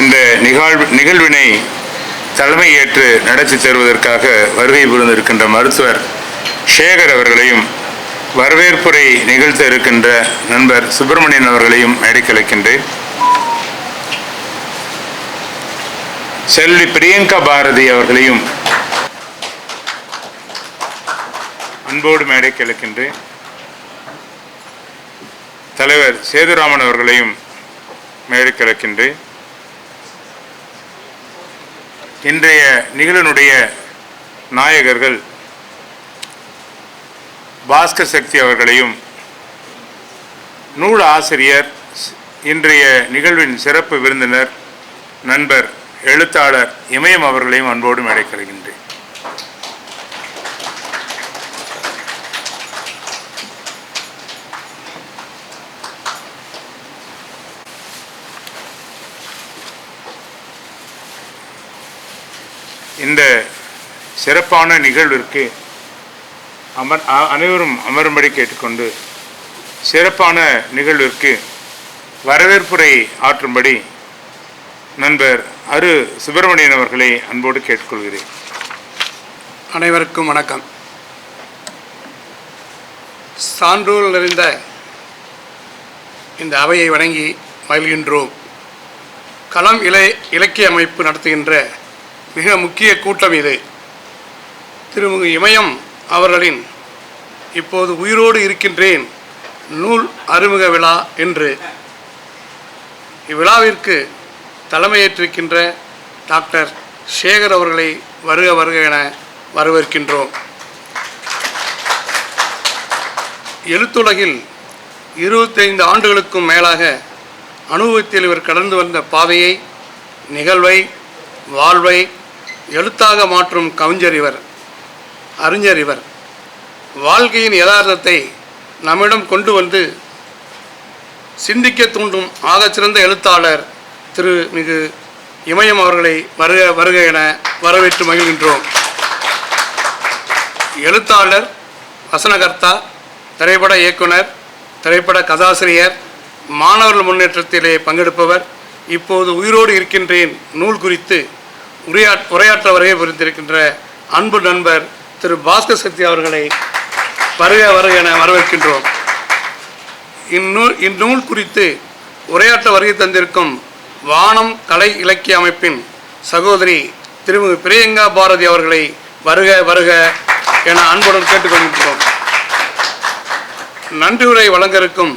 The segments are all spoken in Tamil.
இந்த நிகழ்வு நிகழ்வினை தலைமை ஏற்று நடத்தி தருவதற்காக வருகை புரிந்திருக்கின்ற மருத்துவர் சேகர் அவர்களையும் வரவேற்புரை நிகழ்த்த இருக்கின்ற நண்பர் சுப்பிரமணியன் அவர்களையும் மேடைக்கு செல்வி பிரியங்கா பாரதி அவர்களையும் அன்போடு மேடை அழைக்கின்றேன் தலைவர் சேதுராமன் அவர்களையும் மேடை அழைக்கின்றேன் இன்றைய நிகழனுடைய நாயகர்கள் பாஸ்கர் சக்தி அவர்களையும் நூல் ஆசிரியர் இன்றைய நிகழ்வின் சிறப்பு விருந்தினர் நண்பர் எழுத்தாளர் இமயம் அவர்களையும் அன்போடு மேடைக்கருகின்றேன் இந்த சிறப்பான நிகழ்விற்கு அமர் அனைவரும் அமரும்படி கேட்டுக்கொண்டு சிறப்பான நிகழ்விற்கு வரவேற்புரை ஆற்றும்படி நண்பர் அரு சுப்பிரமணியன் அவர்களை அன்போடு கேட்டுக்கொள்கிறேன். அனைவருக்கும் வணக்கம். சான்றோல் நிறைந்த இந்த அவையை வணங்கி மகிழ்கின்றோம். களம் இலை இலக்கிய அமைப்பு நடத்துகின்ற மிக முக்கிய கூட்டம் இது. திருமுக இமயம் அவர்களின் இப்போது உயிரோடு இருக்கின்றேன் நூல் அறிமுக விழா என்று. இவ்விழாவிற்கு தலைமையேற்றிருக்கின்ற டாக்டர் சேகர் அவர்களை வருக வருக என வரவேற்கின்றோம். எழுத்துலகில் இருபத்தைந்து ஆண்டுகளுக்கும் மேலாக அனுபவத்தில் இவர் கடந்து வந்த பாதையை நிகழ்வை வாழ்வை எழுத்தாக மாற்றும் கவிஞர் இவர் அறிஞர் இவர். வாழ்க்கையின் யதார்த்தத்தை நம்மிடம் கொண்டு வந்து சிந்திக்க தூண்டும் ஆகச்சிறந்த எழுத்தாளர் திரு மிகு இமயம் அவர்களை வருக வருக என வரவேற்று மகிழ்கின்றோம். எழுத்தாளர் வசனகர்த்தா திரைப்பட இயக்குனர் திரைப்பட கதாசிரியர் மாணவர்கள் முன்னேற்றத்திலே பங்கெடுப்பவர். இப்போது உயிரோடு இருக்கின்றேன். நூல் குறித்து உரையா உரையாற்ற வருகை புரிந்திருக்கின்ற அன்பு நண்பர் திரு பாஸ்கர் சக்தி அவர்களை வருக வருக என வரவேற்கின்றோம். இந்நூல் இந்நூல் குறித்து உரையாற்ற வருகை தந்திருக்கும் வானம் கலை இலக்கிய அமைப்பின் சகோதரி திருமதி பிரியங்கா பாரதி அவர்களை வருக வருக என அன்புடன் கேட்டுக்கொள்கின்றோம். நன்றி உரை வழங்க இருக்கும்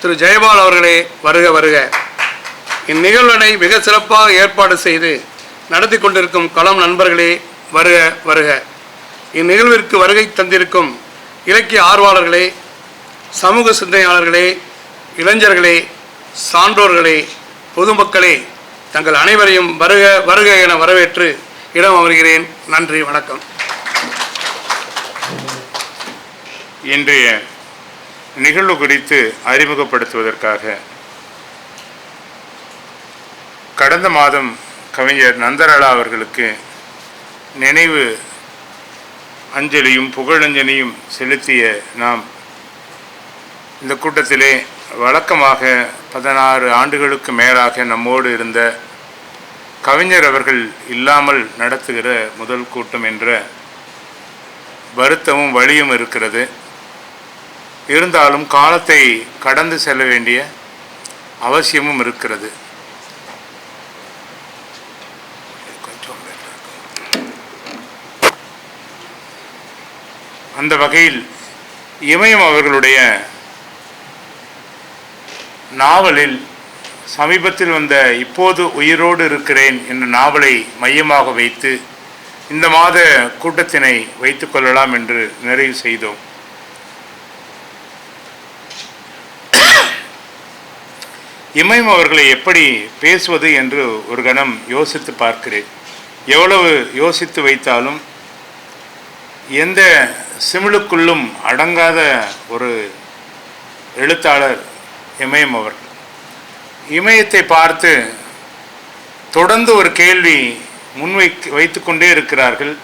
திரு ஜெயபால் அவர்களே வருக வருக. இந்நிகழ்வினை மிக சிறப்பாக ஏற்பாடு செய்து நடத்தி கொண்டிருக்கும் களம் நண்பர்களே வருக வருக. இந்நிகழ்விற்கு வருகை தந்திருக்கும் இலக்கிய ஆர்வலர்களே சமூக சிந்தனையாளர்களே இளைஞர்களே சான்றோர்களே பொதுமக்களே தங்கள் அனைவரையும் வருக வருக என வரவேற்று இடம் அமர்கிறேன். நன்றி வணக்கம். இன்றைய நிகழ்வு குறித்து அறிமுகப்படுத்துவதற்காக கடந்த மாதம் கவிஞர் நந்தரலா அவர்களுக்கு நினைவு அஞ்சலியும் புகழஞ்சலியும் செலுத்திய நாம் இந்த கூட்டத்திலே வழக்கமாக பதினாறு ஆண்டுகளுக்கு மேலாக நம்மோடு இருந்த கவிஞர் அவர்கள் இல்லாமல் நடத்துகிற முதல் கூட்டம் என்ற வருத்தமும் வழியும் இருக்கிறது. இருந்தாலும் காலத்தை கடந்து செல்ல வேண்டிய அவசியமும் இருக்கிறது கொஞ்சம் better இருக்கும். அந்த வகையில் இமயம் அவர்களுடைய நாவலில் சமீபத்தில் வந்த இப்போது உயிரோடு இருக்கிறேன் என்ற நாவலை மையமாக வைத்து இந்த மாத கூட்டத்தினை வைத்துக் கொள்ளலாம் என்று நிறைவு செய்தோம். இமயம் அவர்களை எப்படி பேசுவது என்று ஒரு கணம் யோசித்து பார்க்கிறேன். எவ்வளவு யோசித்து வைத்தாலும் எந்த சிமிழுக்குள்ளும் அடங்காத ஒரு எழுத்தாளர் இமயம் அவர். இமயத்தை பார்த்து தொடர்ந்து ஒரு கேள்வி முன்வை வைத்துக்கொண்டே இருக்கிறார்கள்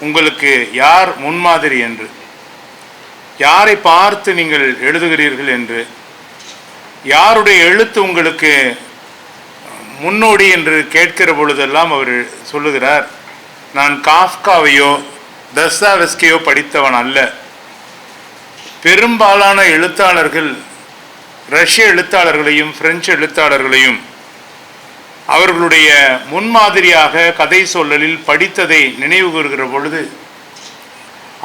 உங்களுக்கு யார் முன்மாதிரி என்று? யாரை பார்த்து நீங்கள் எழுதுகிறீர்கள் என்று? யாருடைய எழுத்து உங்களுக்கு முன்னோடி என்று கேட்கிற பொழுதெல்லாம் அவர் சொல்லுகிறார் நான் காஃப்காவையோ தஸ்தாவெஸ்கையோ படித்தவன் அல்ல. பெரும்பாலான எழுத்தாளர்கள் ரஷ்ய எழுத்தாளர்களையும் பிரெஞ்சு எழுத்தாளர்களையும் அவர்களுடைய முன்மாதிரியாக கதை சொல்லலில் படித்ததை நினைவு கூறுகிற பொழுது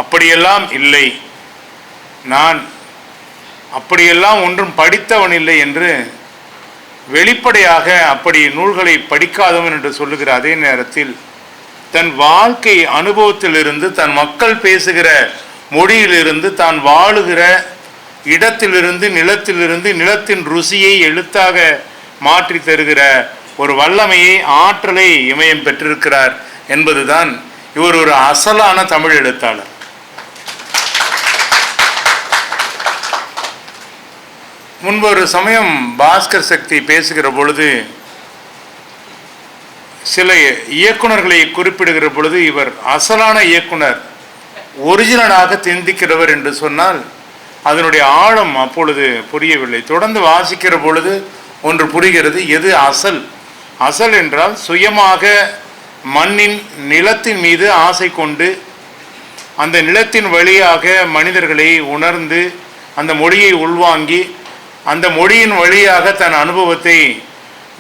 அப்படியெல்லாம் இல்லை. நான் அப்படியெல்லாம் ஒன்றும் படித்தவன் இல்லை என்று வெளிப்படையாக அப்படி நூல்களை படிக்காதவன் என்று சொல்லுகிற அதே நேரத்தில் தன் வாழ்க்கை அனுபவத்திலிருந்து தன் மக்கள் பேசுகிற மொழியிலிருந்து தான் வாழுகிற இடத்திலிருந்து நிலத்திலிருந்து நிலத்தின் ருசியை எழுத்தாக மாற்றி தருகிற ஒரு வல்லமையை ஆற்றலை இமயம் பெற்றிருக்கிறார் என்பதுதான் இவர் ஒரு அசலான தமிழ் எழுத்தாளர். முன்பு ஒரு சமயம் பாஸ்கர் சக்தி பேசுகிற பொழுது சில இயக்குனர்களை குறிப்பிடுகிற பொழுது இவர் அசலான இயக்குனர் ஒரிஜினலாக சிந்திக்கிறவர் என்று சொன்னால் அதனுடைய ஆழம் அப்பொழுது புரியவில்லை. தொடர்ந்து வாசிக்கிற பொழுது ஒன்று புரிகிறது எது அசல்? அசல் என்றால் சுயமாக மண்ணின் நிலத்தின் மீது ஆசை கொண்டு அந்த நிலத்தின் வழியாக மனிதர்களை உணர்ந்து அந்த மொழியை உள்வாங்கி அந்த மொழியின் வழியாக தன் அனுபவத்தை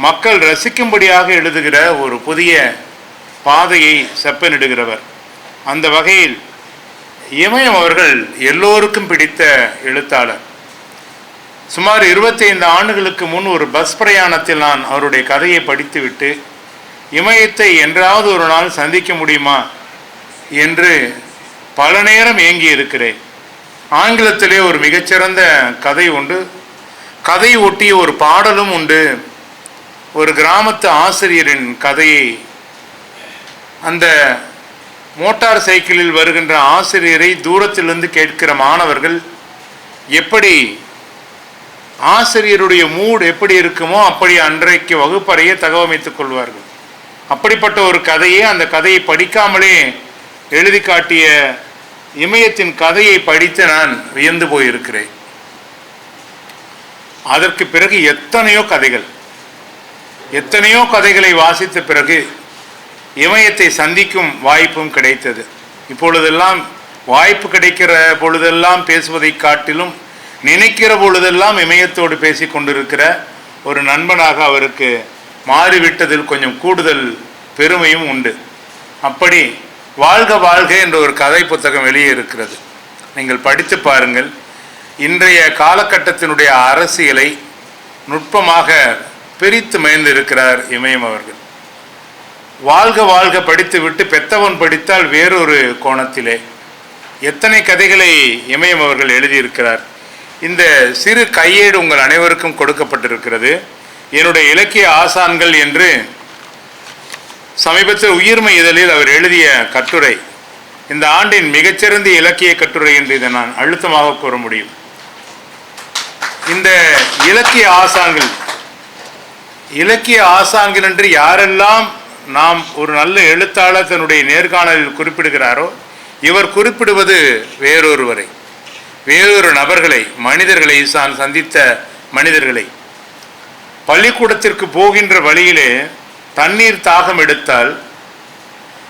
மக்கள் ரசிக்கும்படியாக எழுதுகிற ஒரு புதிய பாதையை செப்பனிடுகிறவர். அந்த வகையில் இமயம் அவர்கள் எல்லோருக்கும் பிடித்த எழுத்தாளர். சுமார் 25 ஆண்டுகளுக்கு முன் ஒரு பஸ் பிரயாணத்தில் நான் அவருடைய கதையை படித்துவிட்டு இமயத்தை என்றாவது ஒரு நாள் சந்திக்க முடியுமா என்று பல நேரம் ஏங்கி இருக்கிறேன் ஆங்கிலத்திலே ஒரு மிகச்சிறந்த கதை உண்டு கதை ஒட்டிய ஒரு பாடலும் உண்டு. ஒரு கிராமத்து ஆசிரியரின் கதையை. அந்த மோட்டார் சைக்கிளில் வருகின்ற ஆசிரியரை தூரத்திலிருந்து கேட்கிற மாணவர்கள் எப்படி? ஆசிரியருடைய மூட் எப்படி இருக்குமோ அப்படி அன்றைக்கு வகுப்பறையை தகவமைத்துக் கொள்வார்கள். அப்படிப்பட்ட ஒரு கதையை அந்த கதையை படிக்காமலே எழுதி காட்டிய இமயத்தின் கதையை படித்து நான் வியந்து போயிருக்கிறேன். அதற்கு பிறகு எத்தனையோ கதைகள். எத்தனையோ கதைகளை வாசித்த பிறகு இமயத்தை சந்திக்கும் வாய்ப்பும் கிடைத்தது. இப்பொழுதெல்லாம் வாய்ப்பு கிடைக்கிற பொழுதெல்லாம் பேசுவதை காட்டிலும் நினைக்கிற பொழுதெல்லாம் இமயத்தோடு பேசி கொண்டிருக்கிற ஒரு நண்பனாக அவருக்கு மாறிவிட்டதில் கொஞ்சம் கூடுதல் பெருமையும் உண்டு. அப்படி வாழ்க வாழ்க என்ற ஒரு கதை புத்தகம் வெளியே இருக்கிறது. நீங்கள் படித்து பாருங்கள். இன்றைய காலகட்டத்தினுடைய அரசியலை நுட்பமாக பிரித்து மேய்ந்திருக்கிறார் இமயம் அவர்கள். வாழ்க வாழ்க படித்துவிட்டு பெத்தவன் படித்தால் வேறொரு கோணத்திலே. எத்தனை கதைகளை இமயம் அவர்கள் எழுதியிருக்கிறார். இந்த சிறு கையேடு உங்கள் அனைவருக்கும் கொடுக்கப்பட்டிருக்கிறது. என்னுடைய இலக்கிய ஆசான்கள் என்று சமீபத்தில் உயிர்மை இதழில் அவர் எழுதிய கட்டுரை. இந்த ஆண்டின் மிகச்சிறந்த இலக்கிய கட்டுரை என்று இதை நான் அழுத்தமாக கூற முடியும். இந்த இலக்கிய ஆசான்கள் இலக்கிய ஆசான்கள் என்று யாரெல்லாம் நாம் ஒரு நல்ல எழுத்தாளர் தன்னுடைய நேர்காணலில் குறிப்பிடுகிறாரோ இவர் குறிப்பிடுவது வேறொருவரை. வேறொரு நபர்களை மனிதர்களை தான் சந்தித்த மனிதர்களை. பள்ளிக்கூடத்திற்கு போகின்ற வழியிலே தண்ணீர் தாகம் எடுத்தால்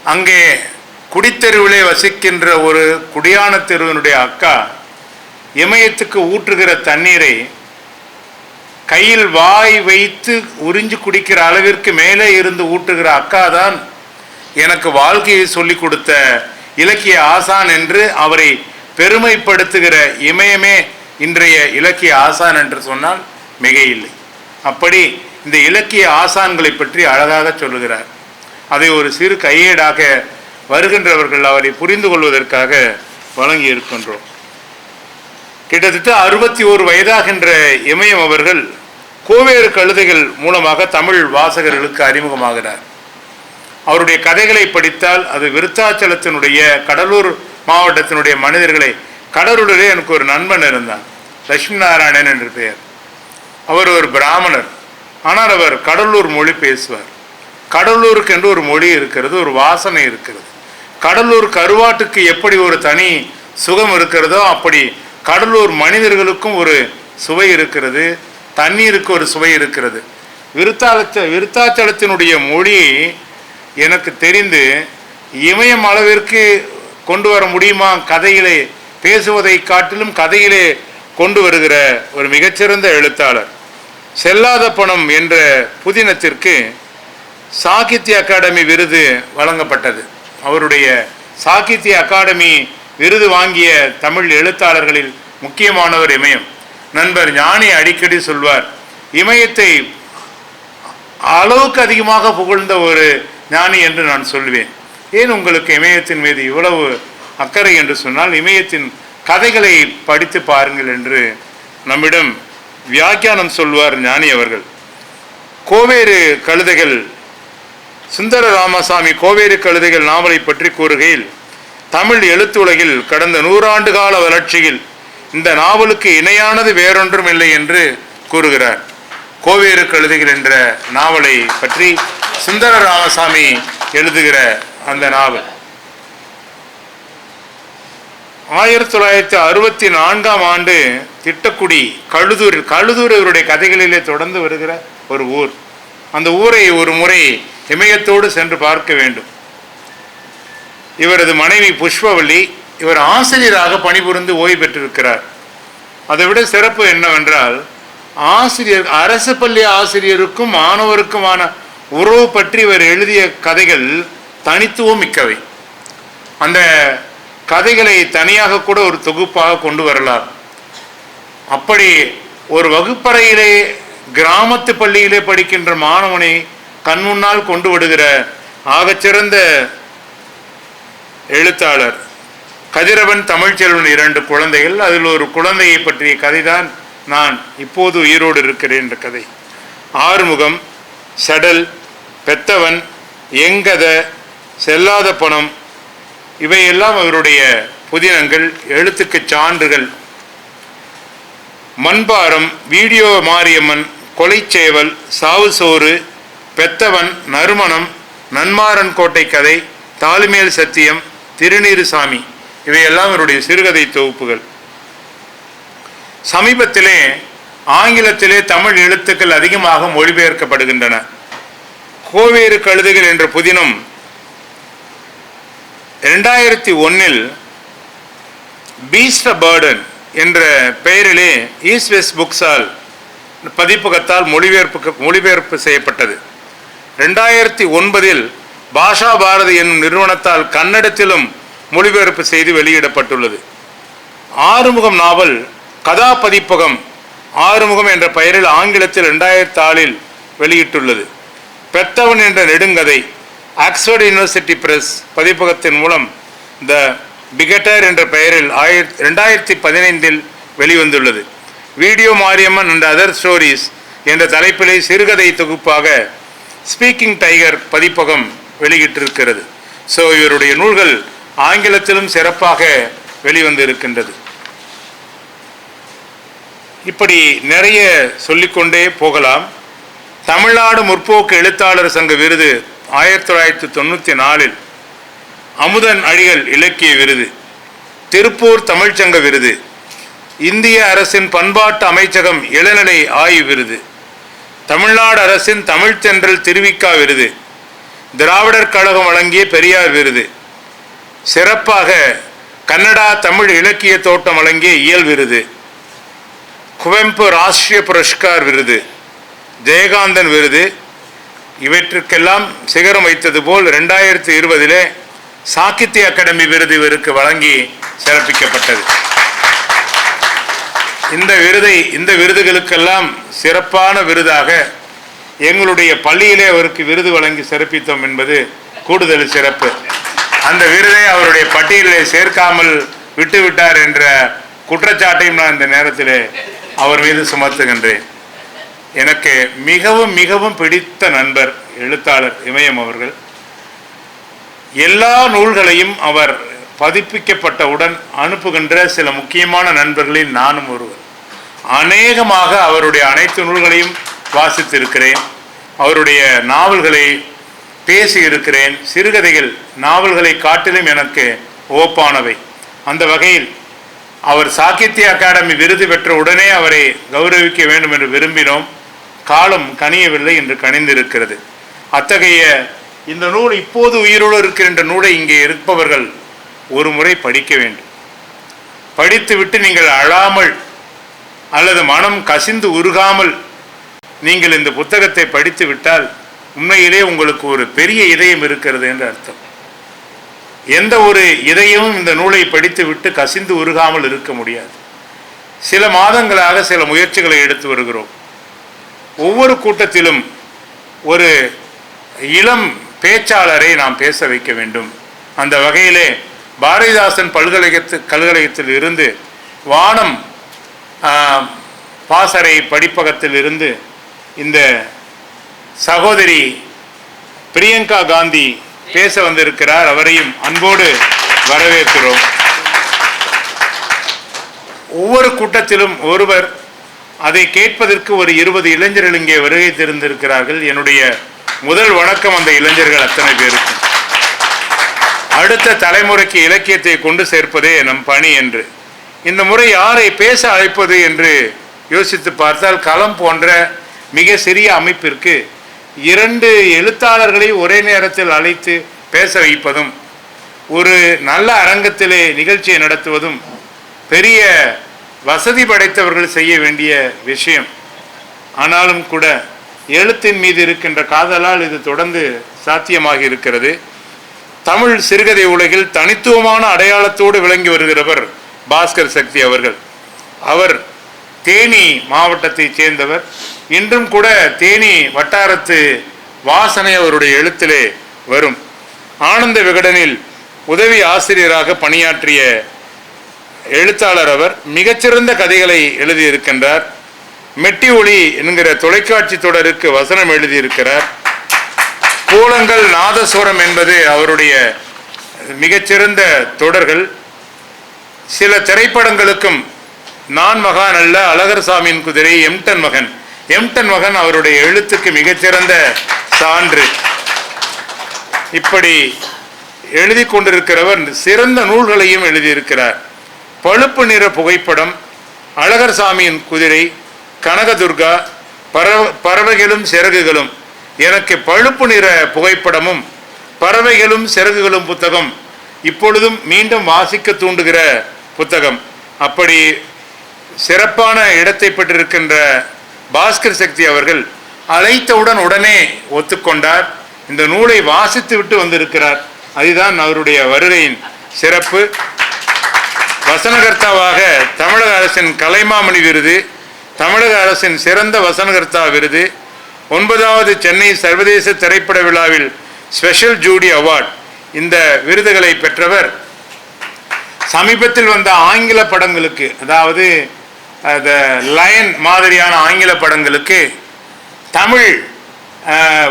அங்கே குடித்தெருவிலே வசிக்கின்ற ஒரு குடியான தெருவினுடைய அக்கா இமயத்துக்கு ஊற்றுகிற தண்ணீரை கையில் வாய் வைத்து உறிஞ்சு குடிக்கிற அளவிற்கு மேலே இருந்து ஊற்றுகிற அக்கா தான் எனக்கு வாழ்க்கையை சொல்லிக் கொடுத்த இலக்கிய ஆசான் என்று அவரை பெருமைப்படுத்துகிற இமயமே இன்றைய இலக்கிய ஆசான் என்று சொன்னால் மிக இல்லை அப்படி இந்த இலக்கிய ஆசான்களை பற்றி அழகாக சொல்லுகிறார். அதை ஒரு சிறு கையேடாக வருகின்றவர்கள் அவரை புரிந்து கொள்வதற்காக வழங்கி இருக்கின்றோம் கிட்டத்தட்ட அறுபத்தி ஓரு வயதாகின்ற இமயம் அவர்கள் கோவேறு கழுதைகள் மூலமாக தமிழ் வாசகர்களுக்கு அறிமுகமாகிறார். அவருடைய கதைகளை படித்தால் அது விருத்தாச்சலத்தினுடைய கடலூர் மாவட்டத்தினுடைய மனிதர்களை கடலூரிலே எனக்கு ஒரு நண்பன் இருந்தான் லட்சுமி நாராயணன் என்று பெயர். அவர் ஒரு பிராமணர் ஆனால் அவர் கடலூர் மொழி பேசுவார். கடலூருக்கு என்று ஒரு மொழி இருக்கிறது ஒரு வாசனை இருக்கிறது. கடலூர் கருவாட்டுக்கு எப்படி ஒரு தனி சுகம் இருக்கிறதோ அப்படி கடலூர் மனிதர்களுக்கும் ஒரு சுவை இருக்கிறது தண்ணீருக்கு ஒரு சுவை இருக்கிறது. விருத்தாச்ச விருத்தாச்சலத்தினுடைய மொழி எனக்கு தெரிந்து இமயம் அளவிற்கு கொண்டு வர முடியுமா? கதையிலே பேசுவதை காட்டிலும் கதையிலே கொண்டு வருகிற ஒரு மிகச்சிறந்த எழுத்தாளர். செல்லாத பணம் என்ற புதினத்திற்கு சாகித்ய அகாடமி விருது வழங்கப்பட்டது. அவருடைய சாகித்ய அகாடமி விருது வாங்கிய தமிழ் எழுத்தாளர்களில் முக்கியமானவர் இமயம். நண்பர் ஞானி அடிக்கடி சொல்வார் இமயத்தை அளவுக்கு அதிகமாக புகழ்ந்த ஒரு ஞானி என்று நான் சொல்வேன். ஏன் உங்களுக்கு இமயத்தின் மீது இவ்வளவு அக்கறை? என்று சொன்னால் இமயத்தின் கதைகளை படித்து பாருங்கள் என்று நம்மிடம் வியாக்கியானம் சொல்வார் ஞானி அவர்கள். கோவேறு கழுதைகள் சுந்தர ராமசாமி கோவேறு கழுதைகள் நாவலை பற்றி கூறுகையில் தமிழ் எழுத்துலகில் கடந்த நூறாண்டு கால வளர்ச்சியில் இந்த நாவலுக்கு இணையானது வேறொன்றும் இல்லை என்று கூறுகிறார். கோவேறு கழுதைகள் என்ற நாவலை பற்றி சுந்தர ராமசாமி எழுதுகிற அந்த நாவல். ஆயிரத்தி தொள்ளாயிரத்தி அறுபத்தி நான்காம் ஆண்டு திட்டக்குடி கழுதூர் கழுதூர் இவருடைய கதைகளிலே தொடர்ந்து வருகிற ஒரு ஊர். அந்த ஊரை ஒரு முறை இமயத்தோடு சென்று பார்க்க வேண்டும். இவரது மனைவி புஷ்பவல்லி இவர் ஆசிரியராக பணிபுரிந்து ஓய்வு பெற்றிருக்கிறார். அதை விட சிறப்பு என்னவென்றால் ஆசிரியர் அரசு பள்ளி ஆசிரியருக்கும் மாணவருக்குமான உறவு பற்றி இவர் எழுதிய கதைகள் தனித்துவம் மிக்கவை. அந்த கதைகளை தனியாக கூட ஒரு தொகுப்பாக கொண்டு வரலாம். அப்படி ஒரு வகுப்பறையிலே கிராமத்து பள்ளியிலே படிக்கின்ற மாணவனை கண் முன்னால் கொண்டு விடுகிற ஆகச்சிறந்த எழுத்தாளர் கதிரவன் தமிழ்ச்செல்வன் இரண்டு குழந்தைகள். அதில் ஒரு குழந்தையை பற்றிய கதைதான் நான் இப்போது உயிரோடு இருக்கிறேன் என்ற கதை. ஆறுமுகம் சடல் பெத்தவன் எங்கத செல்லாத பணம் இவையெல்லாம் அவருடைய புதினங்கள் எழுத்துக்கு சான்றுகள். மண்பாரம் வீடியோ மாரியம்மன் கொலைச்சேவல் சாவு சோறு பெத்தவன் நறுமணம் நன்மாறன் கோட்டை கதை தாலுமேல் சத்தியம் திருநீறு சாமி. இவையெல்லாம் அவருடைய சிறுகதை தொகுப்புகள். சமீபத்திலே ஆங்கிலத்திலே தமிழ் எழுத்துக்கள் அதிகமாக மொழிபெயர்க்கப்படுகின்றன. கோவேறு கழுதுகள் என்ற புதினம் ரெண்டாயிரத்தி ஒன்னில் பீஸ்ட பேர்டன் என்ற பெயரிலே ஈஸ்ட் வெஸ்ட் புக்ஸால் பதிப்பகத்தால் மொழிபெயர்ப்பு மொழிபெயர்ப்பு செய்யப்பட்டது. ரெண்டாயிரத்தி ஒன்பதில் பாஷா பாரதி என்னும் நிறுவனத்தால் கன்னடத்திலும் மொழிபெயர்ப்பு செய்து வெளியிடப்பட்டுள்ளது. ஆறுமுகம் நாவல் கதா பதிப்பகம் ஆறுமுகம் என்ற பெயரில் ஆங்கிலத்தில் ரெண்டாயிரத்தி ஆறில் வெளியிட்டுள்ளது. பெத்தவன் என்ற நெடுங்கதை ஆக்ஸ்போர்ட் யூனிவர்சிட்டி பிரஸ் பதிப்பகத்தின் மூலம் த பிகட்டர் என்ற பெயரில் ஆயிரத்தி ரெண்டாயிரத்தி பதினைந்தில் வெளிவந்துள்ளது. Video Mariamman and other stories என்ற தலைப்பிலே சிறுகதை தொகுப்பாக ஸ்பீக்கிங் டைகர் பதிப்பகம் வெளியிட்டிருக்கிறது. ஸோ இவருடைய நூல்கள் ஆங்கிலத்திலும் சிறப்பாக வெளிவந்து இருக்கின்றது இப்படி நிறைய சொல்லிக்கொண்டே போகலாம். தமிழ்நாடு முற்போக்கு எழுத்தாளர் சங்க விருது ஆயிரத்தி தொள்ளாயிரத்தி தொண்ணூற்றி நாலில் அமுதன் அழிகள் இலக்கிய விருது திருப்பூர் தமிழ்ச்சங்க விருது இந்திய அரசின் பண்பாட்டு அமைச்சகம் இளநிலை ஆய்வு விருது தமிழ்நாடு அரசின் தமிழ்ச்சென்றல் திருவிக்கா விருது திராவிடர் கழகம் வழங்கிய பெரியார் விருது. சிறப்பாக கன்னடா தமிழ் இலக்கிய தோட்டம் வழங்கிய இயல் விருது. குவெம்பு ராஷ்டிரிய புரஸ்கார் விருது. ஜெயகாந்தன் விருது. இவற்றுக்கெல்லாம் சிகரம் வைத்தது போல் ரெண்டாயிரத்தி இருபதிலே சாகித்ய அகாடமி விருது இவருக்கு வழங்கி சிறப்பிக்கப்பட்டது. இந்த விருதை இந்த விருதுகளுக்கெல்லாம் சிறப்பான விருதாக எங்களுடைய பள்ளியிலே அவருக்கு விருது வழங்கி சிறப்பித்தோம் என்பது கூடுதல் சிறப்பு. அந்த விருதை அவருடைய பட்டியலிலே சேர்க்காமல் விட்டுவிட்டார் என்ற குற்றச்சாட்டையும் நான் இந்த நேரத்தில் அவர் மீது சுமத்துகின்றேன். எனக்கு மிகவும் மிகவும் பிடித்த நண்பர் எழுத்தாளர் இமயம் அவர்கள். எல்லா நூல்களையும் அவர் பதிப்பிக்கப்பட்டவுடன் அனுப்புகின்ற சில முக்கியமான நண்பர்களில் நானும் ஒருவர். அநேகமாக அவருடைய அனைத்து நூல்களையும் வாசித்திருக்கிறேன். அவருடைய நாவல்களை பேசி இருக்கிறேன். சிறுகதைகள் நாவல்களை காட்டிலும் எனக்கு ஓப்பானவை அந்த வகையில் அவர் சாகித்ய அகாடமி விருது பெற்ற உடனே அவரை கௌரவிக்க வேண்டும் என்று விரும்பினோம். காலம் கனியவில்லை என்று கணிந்திருக்கிறது. அத்தகைய இந்த நூல் இப்போது உயிரோடு இருக்கின்ற நூலை இங்கே இருப்பவர்கள் ஒரு முறை படிக்க வேண்டும். படித்துவிட்டு நீங்கள் அழாமல் அல்லது மனம் கசிந்து உருகாமல் நீங்கள் இந்த புத்தகத்தை படித்து விட்டால் உண்மையிலே உங்களுக்கு ஒரு பெரிய இதயம் இருக்கிறது என்று அர்த்தம். எந்த ஒரு இதயமும் இந்த நூலை படித்து விட்டு கசிந்து உருகாமல் இருக்க முடியாது. சில மாதங்களாக சில முயற்சிகளை எடுத்து வருகிறோம். ஒவ்வொரு கூட்டத்திலும் ஒரு இளம் பேச்சாளரை நாம் பேச வைக்க வேண்டும். அந்த வகையிலே பாரதிதாசன் பல்கலைக்கத்து கல்கலைக்கழகத்தில் இருந்து வானம் பாசறை படிப்பகத்தில் இருந்து இந்த சகோதரி பிரியங்கா காந்தி பேச வந்திருக்கிறார். அவரையும் அன்போடு வரவேற்கிறோம். ஒவ்வொரு கூட்டத்திலும் ஒருவர் அதை கேட்பதற்கு ஒரு இருபது இளைஞர்கள் இங்கே வருகை தெரிந்திருக்கிறார்கள் என்னுடைய முதல் வணக்கம் அந்த இளைஞர்கள் அத்தனை பேருக்கும். அடுத்த தலைமுறைக்கு இலக்கியத்தை கொண்டு சேர்ப்பதே நம் பணி என்று. இந்த முறை யாரை பேச அழைப்பது என்று யோசித்து பார்த்தால் களம் போன்ற மிக சிறிய அமைப்பிற்கு இரண்டு எழுத்தாளர்களை ஒரே நேரத்தில் அழைத்து பேச வைப்பதும் ஒரு நல்ல அரங்கத்திலே நிகழ்ச்சியை நடத்துவதும் பெரிய வசதி படைத்தவர்கள் செய்ய வேண்டிய விஷயம். ஆனாலும் கூட எழுத்தின் மீது இருக்கின்ற காதலால் இது தொடர்ந்து சாத்தியமாக இருக்கிறது. தமிழ் சிறுகதை உலகில் தனித்துவமான அடையாளத்தோடு விளங்கி வருகிறவர் பாஸ்கர் சக்தி அவர்கள். அவர் தேனி மாவட்டத்தைச் சேர்ந்தவர். இன்றும் கூட தேனி வட்டாரத்து வாசனை அவருடைய எழுத்திலே வரும். ஆனந்த விகடனில் உதவி ஆசிரியராக பணியாற்றிய எழுத்தாளர் அவர் மிகச்சிறந்த கதைகளை எழுதியிருக்கின்றார். மெட்டி ஒளி என்கிற தொலைக்காட்சி தொடருக்கு வசனம் எழுதியிருக்கிறார். கோலங்கள் நாதஸ்வரம் என்பது அவருடைய மிகச்சிறந்த தொடர்கள். சில திரைப்படங்களுக்கும் நான் மகான் அல்ல அழகர் சாமியின் குதிரை எம்டன் மகன். எம்டன் மகன் அவருடைய எழுத்துக்கு மிகச்சிறந்த சான்று. இப்படி எழுதி கொண்டிருக்கிறவர் சிறந்த நூல்களையும் எழுதியிருக்கிறார். பழுப்பு நிற புகைப்படம் அழகர் சாமியின் குதிரை கனகதுர்கா பறவ பறவைகளும் சிறகுகளும். எனக்கு பழுப்பு நிற புகைப்படமும் பறவைகளும் சிறகுகளும் புத்தகம். இப்பொழுதும் மீண்டும் வாசிக்க தூண்டுகிற புத்தகம். அப்படி சிறப்பான இடத்தை பெற்றிருக்கின்ற பாஸ்கர் சக்தி அவர்கள் அழைத்தவுடன் உடனே ஒத்துக்கொண்டார். இந்த நூலை வாசித்து விட்டு வந்திருக்கிறார். அதுதான் அவருடைய வருகையின் சிறப்பு. வசனகர்த்தாவாக தமிழக அரசின் கலைமாமணி விருது தமிழக அரசின் சிறந்த வசனகர்த்தா விருது ஒன்பதாவது சென்னை சர்வதேச திரைப்பட விழாவில் ஸ்பெஷல் ஜூடி அவார்ட். இந்த விருதுகளை பெற்றவர் சமீபத்தில் வந்த ஆங்கில படங்களுக்கு அதாவது த லயன் மாதிரியான ஆங்கில படங்களுக்கு தமிழ்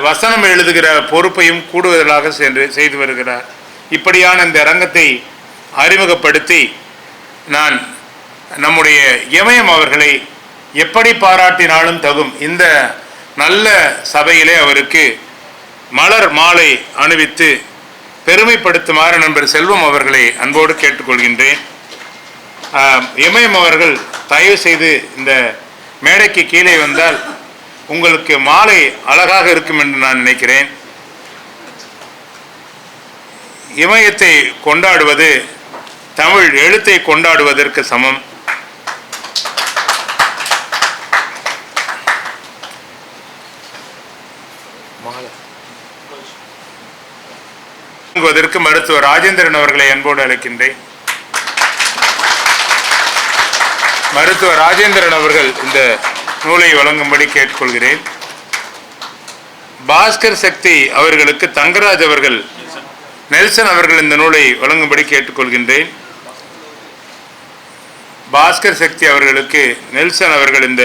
வசனம் எழுதுகிற பொறுப்பையும் கூடுதலாக சென்று செய்து வருகிறார். இப்படியான இந்த ரங்கத்தை அறிமுகப்படுத்தி நான் நம்முடைய இமயம் அவர்களை எப்படி பாராட்டினாலும் தகும் இந்த நல்ல சபையிலே அவருக்கு மலர் மாலை அணிவித்து பெருமைப்படுத்துமாறு நண்பர் செல்வம் அவர்களை அன்போடு கேட்டுக்கொள்கின்றேன். இமயம் அவர்கள் தயவு செய்து இந்த மேடைக்கு கீழே வந்தால் உங்களுக்கு மாலை அழகாக இருக்கும் என்று நான் நினைக்கிறேன். இமயத்தை கொண்டாடுவது தமிழ் எழுத்தை கொண்டாடுவதற்கு சமம். மருத்துவர் ராஜேந்திரன் அவர்களை அன்போடு அழைக்கின்றேன். மருத்துவர் ராஜேந்திரன் அவர்கள் இந்த நூலை வழங்கும்படி கேட்டுக்கொள்கிறேன். பாஸ்கர் சக்தி அவர்களுக்கு தங்கராஜ் அவர்கள் நெல்சன் அவர்கள் இந்த நூலை வழங்கும்படி கேட்டுக்கொள்கின்றேன். பாஸ்கர் சக்தி அவர்களுக்கு நெல்சன் அவர்கள் இந்த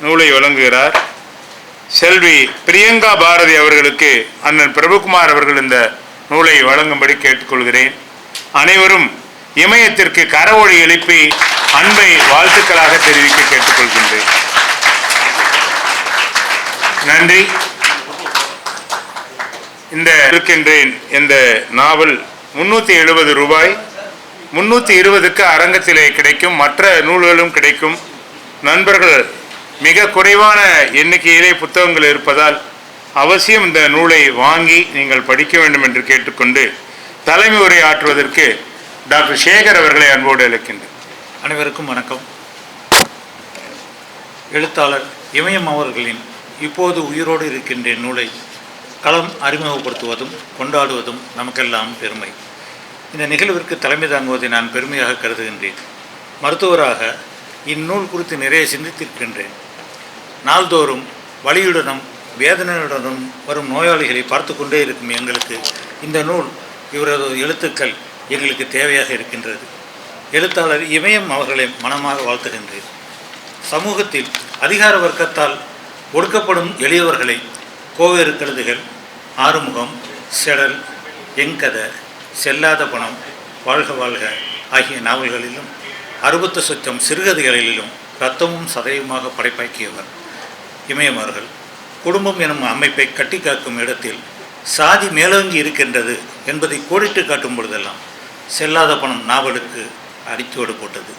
நூலை வழங்குகிறார். செல்வி பிரியங்கா பாரதி அவர்களுக்கு அண்ணன் பிரபுகுமார் அவர்கள் இந்த நூலை வழங்கும்படி கேட்டுக்கொள்கிறேன். அனைவரும் இமயத்திற்கு கரவொழி எழுப்பி அன்பை வாழ்த்துக்களாக தெரிவிக்க கேட்டுக்கொள்கின்றேன். நன்றி. இந்த இருக்கின்றேன் இந்த நாவல் முன்னூற்றி எழுபது ரூபாய். முன்னூற்றி இருபதுக்கு அரங்கத்திலே கிடைக்கும் மற்ற நூல்களும் கிடைக்கும். நண்பர்கள் மிக குறைவான எண்ணிக்கையிலே புத்தகங்கள் இருப்பதால் அவசியம் இந்த நூலை வாங்கி நீங்கள் படிக்க வேண்டும் என்று கேட்டுக்கொண்டு தலைமை உரை ஆற்றுவதற்கு டாக்டர் சேகர் அவர்களை அன்போடு அழைக்கின்றேன் அனைவருக்கும் வணக்கம். எழுத்தாளர் இமயம் அவர்களின் இப்போது உயிரோடு இருக்கின்ற நூலை களம் அறிமுகப்படுத்துவதும் கொண்டாடுவதும் நமக்கெல்லாம் பெருமை. இந்த நிகழ்விற்கு தலைமை தாங்குவதை நான் பெருமையாக கருதுகின்றேன். மருத்துவராக இந்நூல் குறித்து நிறைய சிந்தித்திருக்கின்றேன். நாள்தோறும் வலியுடனும் வேதனையுடனும் வரும் நோயாளிகளை பார்த்து கொண்டே இருக்கும் எங்களுக்கு இந்த நூல் இவரது எழுத்துக்கள் எங்களுக்கு தேவையாக இருக்கின்றது. எழுத்தாளர் இமயம் அவர்களை மனமாக வாழ்த்துகின்றேன். சமூகத்தில் அதிகார வர்க்கத்தால் ஒடுக்கப்படும் எளியவர்களை கோவேறு கழுதுகள் ஆறுமுகம் செடல் எங்கத செல்லாத பணம் வாழ்க வாழ்க ஆகிய நாவல்களிலும் அறுபத்து சுத்தம் சிறுகதைகளிலும் ரத்தமும் சதையுமாக படைப்பாக்கியவர் இமயம் அவர்கள். குடும்பம் எனும் அமைப்பை கட்டி காக்கும் இடத்தில் சாதி மேலோங்கி இருக்கின்றது என்பதை கோடிட்டு காட்டும் பொழுதெல்லாம் செல்லாத பணம் நாவலுக்கு அடித்தோடு போட்டது.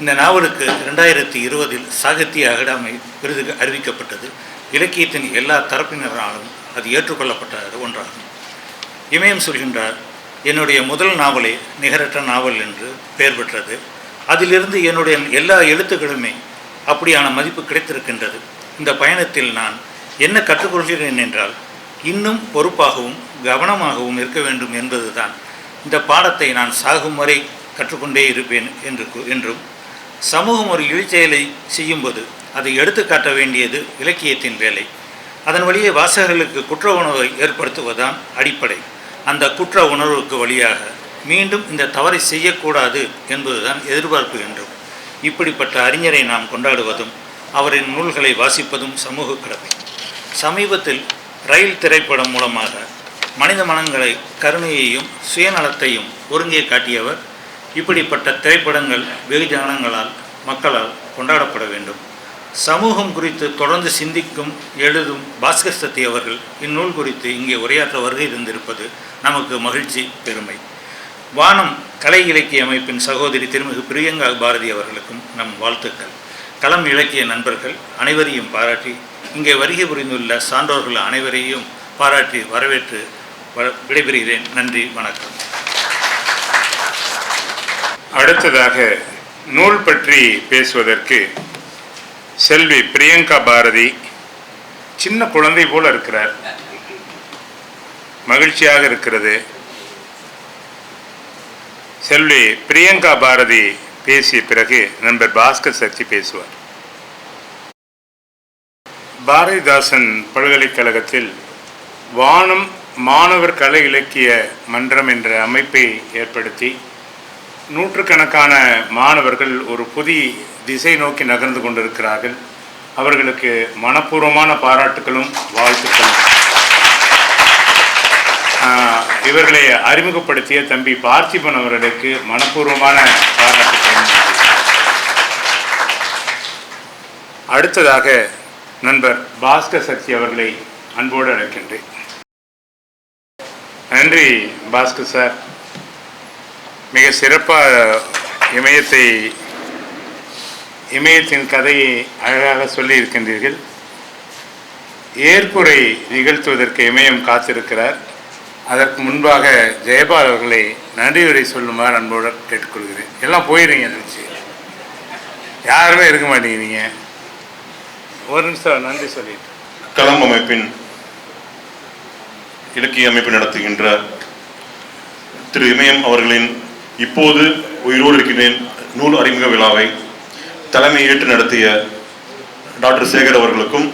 இந்த நாவலுக்கு ரெண்டாயிரத்தி இருபதில் சாகித்ய அகாடமி விருது அறிவிக்கப்பட்டது. இலக்கியத்தின் எல்லா தரப்பினராலும் அது ஏற்றுக்கொள்ளப்பட்ட ஒன்றாகும். இமயம் சொல்கின்றார் என்னுடைய முதல் நாவலே நிகரற்ற நாவல் என்று பெயர் பெற்றது. அதிலிருந்து என்னுடைய எல்லா எழுத்துக்களுமே அப்படியான மதிப்பு கிடைத்திருக்கின்றது. இந்த பயணத்தில் நான் என்ன கற்றுக்கொள்கிறேன் என்றால் இன்னும் பொறுப்பாகவும் கவனமாகவும் இருக்க வேண்டும் என்பதுதான். இந்த பாடத்தை நான் சாகும் வரை கற்றுக்கொண்டே இருப்பேன் என்று என்றும் சமூகம் ஒரு இழிச்செயலை செய்யும்போது அதை எடுத்துக்காட்ட வேண்டியது இலக்கியத்தின் வேலை. அதன் வழியே வாசகர்களுக்கு குற்ற உணர்வை ஏற்படுத்துவதுதான் அடிப்படை. அந்த குற்ற உணர்வுக்கு வழியாக மீண்டும் இந்த தவறை செய்யக்கூடாது என்பதுதான் எதிர்பார்ப்பு என்றும் இப்படிப்பட்ட அறிஞரை நாம் கொண்டாடுவதும் அவரின் நூல்களை வாசிப்பதும் சமூக கடமை. சமீபத்தில் ரயில் திரைப்படம் மூலமாக மனித மனங்களை கருணையையும் சுயநலத்தையும் ஒருங்கே காட்டியவர் இப்படிப்பட்ட திரைப்படங்கள் வெகுஜனங்களால் மக்களால் கொண்டாடப்பட வேண்டும். சமூகம் குறித்து தொடர்ந்து சிந்திக்கும் எழுதும் பாஸ்கர் சக்தி அவர்கள் இந்நூல் குறித்து இங்கே உரையாற்ற வருகை இருந்திருப்பது நமக்கு மகிழ்ச்சி பெருமை. வானம் கலை இலக்கிய அமைப்பின் சகோதரி திருமிகு பிரியங்கா பாரதி அவர்களுக்கும் நம் வாழ்த்துக்கள். களம் இலக்கிய நண்பர்கள் அனைவரையும் பாராட்டி இங்கே வருகை புரிந்துள்ள சான்றோர்கள் அனைவரையும் பாராட்டி வரவேற்று விடைபெறுகிறேன். நன்றி வணக்கம். அடுத்ததாக நூல் பற்றி பேசுவதற்கு செல்வி பிரியங்கா பாரதி சின்ன குழந்தை போல இருக்கிறார். மகிழ்ச்சியாக இருக்கிறது. செல்வி பிரியங்கா பாரதி பேசிய பிறகு நண்பர் பாஸ்கர் சக்தி பேசுவார். பாரதிதாசன் பல்கலைக்கழகத்தில் வானம் மாணவர் கலை இலக்கிய மன்றம் என்ற அமைப்பை ஏற்படுத்தி நூற்றுக்கணக்கான மாணவர்கள் ஒரு புதிய திசை நோக்கி நகர்ந்து கொண்டிருக்கிறார்கள். அவர்களுக்கு மனப்பூர்வமான பாராட்டுகளும் வாழ்த்துக்களும். இவர்களை அறிமுகப்படுத்திய தம்பி பார்த்திபன் அவர்களுக்கு மனப்பூர்வமான பாராட்டுகளும் அடுத்ததாக நண்பர் பாஸ்கர் சக்தி அவர்களை அன்போடு அழைக்கின்றேன். நன்றி பாஸ்கர் சார். மிக சிறப்பாக இமயத்தை இமயத்தின் கதையை அழகாக சொல்லி இருக்கின்றீர்கள் ஏற்புரை நிகழ்த்துவதற்கு இமயம் காத்திருக்கிறார். அதற்கு முன்பாக ஜெயபால் அவர்களை நன்றியுரை சொல்லுமாறு அன்போடு கேட்டுக்கொள்கிறேன். எல்லாம் போயிடுறீங்க நினச்சி யாருமே இருக்க மாட்டேங்கிறீங்க. ஒரு நிமிஷம் நன்றி சொல்லிட்டு. களம் அமைப்பின் இலக்கிய அமைப்பு நடத்துகின்ற திரு இமயம் அவர்களின் இப்போது உயிரோடு இருக்கின்றேன் நூல் அறிமுக விழாவை தலைமை ஏற்று நடத்திய டாக்டர் சேகர் அவர்களுக்கும்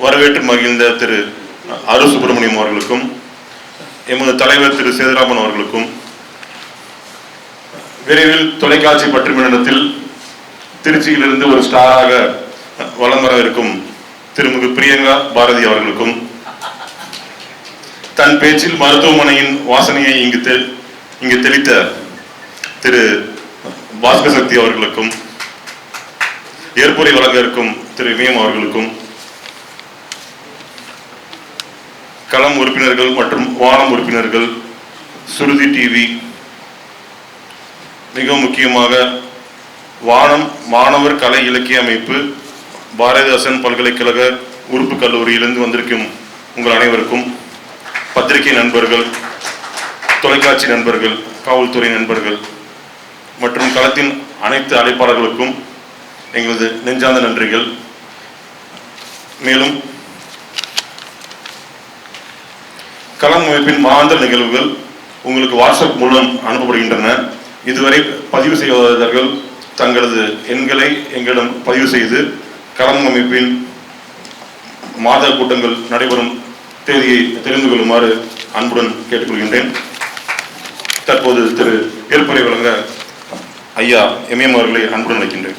வரவேற்று மகிழ்ந்த திரு அரு சுப்பிரமணியம் அவர்களுக்கும் எமது தலைவர் திரு சேதுராமன் அவர்களுக்கும் விரைவில் தொலைக்காட்சி பற்றுமிடத்தில் திருச்சியிலிருந்து ஒரு ஸ்டாராக வலம் வர இருக்கும் திருமிகு பிரியங்கா பாரதி அவர்களுக்கும் தன் பேச்சில் மருத்துவமனையின் வாசனையை இங்கு தெ- இங்கு தெளித்த திரு பாஸ்கர் சக்தி அவர்களுக்கும் ஏற்புரை வழங்க இருக்கும் திரு இமயம் அவர்களுக்கும் களம் உறுப்பினர்கள் மற்றும் வானம் உறுப்பினர்கள் சுருதி டிவி மிக முக்கியமாக வானம் மாணவர் கலை இலக்கிய அமைப்பு பாரதிதாசன் பல்கலைக்கழக உறுப்பு கல்லூரியிலிருந்து வந்திருக்கும் உங்கள் அனைவருக்கும் பத்திரிகை நண்பர்கள் தொலைக்காட்சி நண்பர்கள் காவல்துறை நண்பர்கள் மற்றும் களத்தின் அனைத்து அழைப்பாளர்களுக்கும் எங்களது நெஞ்சார்ந்த நன்றிகள். மேலும் களம் அமைப்பின் மாந்த நிகழ்வுகள் உங்களுக்கு வாட்ஸ்அப் மூலம் அனுப்பப்படுகின்றன. இதுவரை பதிவு செய்வதர்கள் தங்களது எண்களை எங்களிடம் பதிவு செய்து களம் அமைப்பின் மாத கூட்டங்கள் நடைபெறும் தேதியை தெரிந்து கொள்ளுமாறு அன்புடன் கேட்டுக்கொள்கின்றேன். தற்போது திரு ஏற்புரை வழங்க ஐயா எம்எம் அவர்களை அன்புடன் வைக்கின்றேன்